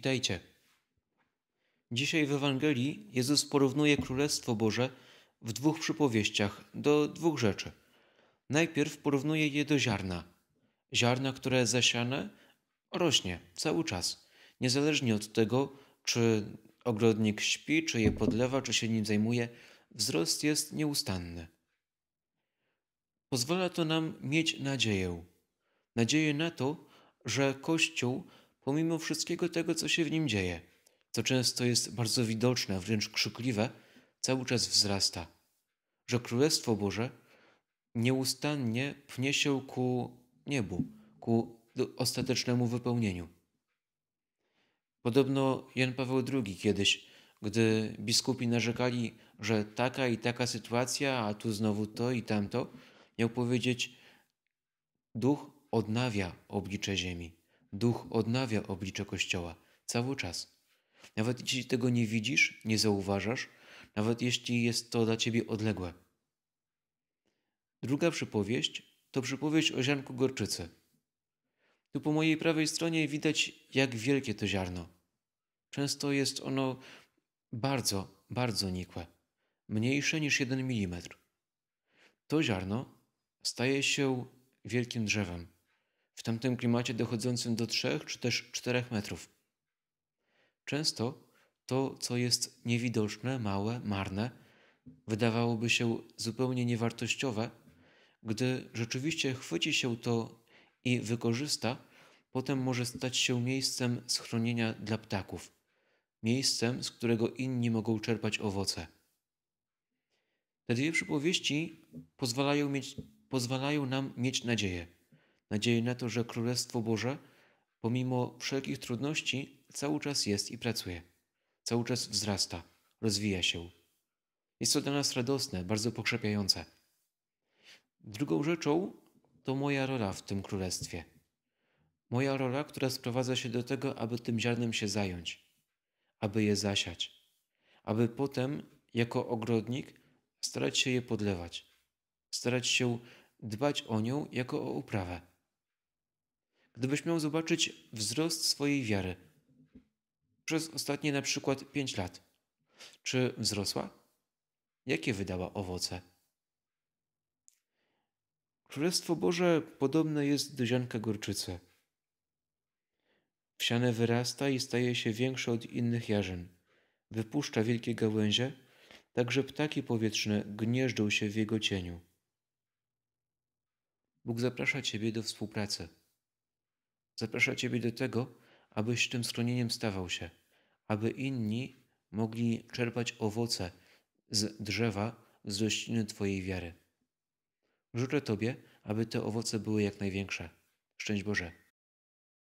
Witajcie. Dzisiaj w Ewangelii Jezus porównuje Królestwo Boże w dwóch przypowieściach do dwóch rzeczy. Najpierw porównuje je do ziarna. Ziarna, które zasiane rośnie cały czas, niezależnie od tego, czy ogrodnik śpi, czy je podlewa, czy się nim zajmuje, wzrost jest nieustanny. Pozwala to nam mieć nadzieję. Nadzieję na to, że Kościół pomimo wszystkiego tego, co się w nim dzieje, co często jest bardzo widoczne, wręcz krzykliwe, cały czas wzrasta. Że Królestwo Boże nieustannie pnie się ku niebu, ku ostatecznemu wypełnieniu. Podobno Jan Paweł II kiedyś, gdy biskupi narzekali, że taka i taka sytuacja, a tu znowu to i tamto, miał powiedzieć: Duch odnawia oblicze ziemi. Duch odnawia oblicze Kościoła cały czas. Nawet jeśli tego nie widzisz, nie zauważasz, nawet jeśli jest to dla ciebie odległe. Druga przypowieść to przypowieść o ziarnku gorczycy. Tu po mojej prawej stronie widać, jak wielkie to ziarno. Często jest ono bardzo, bardzo nikłe, mniejsze niż jeden milimetr. To ziarno staje się wielkim drzewem w tamtym klimacie dochodzącym do 3 czy też 4 metrów. Często to, co jest niewidoczne, małe, marne, wydawałoby się zupełnie niewartościowe, gdy rzeczywiście chwyci się to i wykorzysta, potem może stać się miejscem schronienia dla ptaków, miejscem, z którego inni mogą czerpać owoce. Te dwie przypowieści pozwalają, mieć, pozwalają nam mieć nadzieję nadzieję na to, że Królestwo Boże, pomimo wszelkich trudności, cały czas jest i pracuje, cały czas wzrasta, rozwija się. Jest to dla nas radosne, bardzo pokrzepiające. Drugą rzeczą to moja rola w tym królestwie. Moja rola, która sprowadza się do tego, aby tym ziarnem się zająć, aby je zasiać, aby potem, jako ogrodnik, starać się je podlewać, starać się dbać o nią jako o uprawę gdybyś miał zobaczyć wzrost swojej wiary przez ostatnie na przykład pięć lat, czy wzrosła? Jakie wydała owoce? Królestwo Boże podobne jest do ziarnka gorczycy. Wsiane wyrasta i staje się większe od innych jarzyn. Wypuszcza wielkie gałęzie, tak że ptaki powietrzne gnieżdżą się w jego cieniu. Bóg zaprasza Ciebie do współpracy. Zaprasza Ciebie do tego, abyś tym schronieniem stawał się, aby inni mogli czerpać owoce z drzewa, z rośliny Twojej wiary. Życzę Tobie, aby te owoce były jak największe. Szczęść Boże.